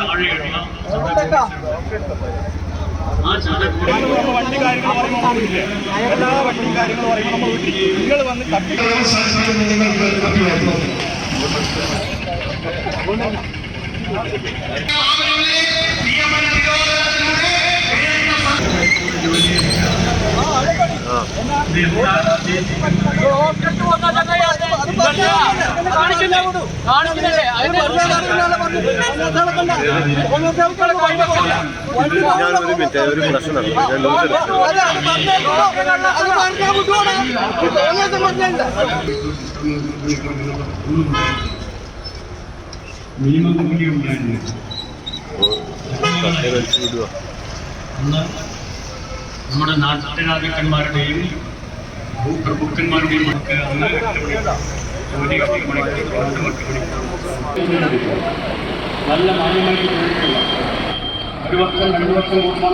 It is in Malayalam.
താഴെയുള്ള ആ ചാലക്കുടി വണ്ടി കാര്യങ്ങൾ പറയുമ്പോൾ? എല്ലാ വണ്ടി കാര്യങ്ങൾ പറയുമ്പോൾ നമ്മൾ വിട്ടില്ലേ? നിങ്ങൾ വന്ന് തട്ടി ഞാനൊരു മിനിറ്റ് ഒരു പ്രശ്നം നടന്നു ഞാൻ നമ്മുടെ നാട്ടുരാജാക്കന്മാരുടെയും മണിക്ക് നല്ല മാന്യമായിട്ട് ഒരു വർഷം രണ്ടു വർഷം കൂടുമ്പോൾ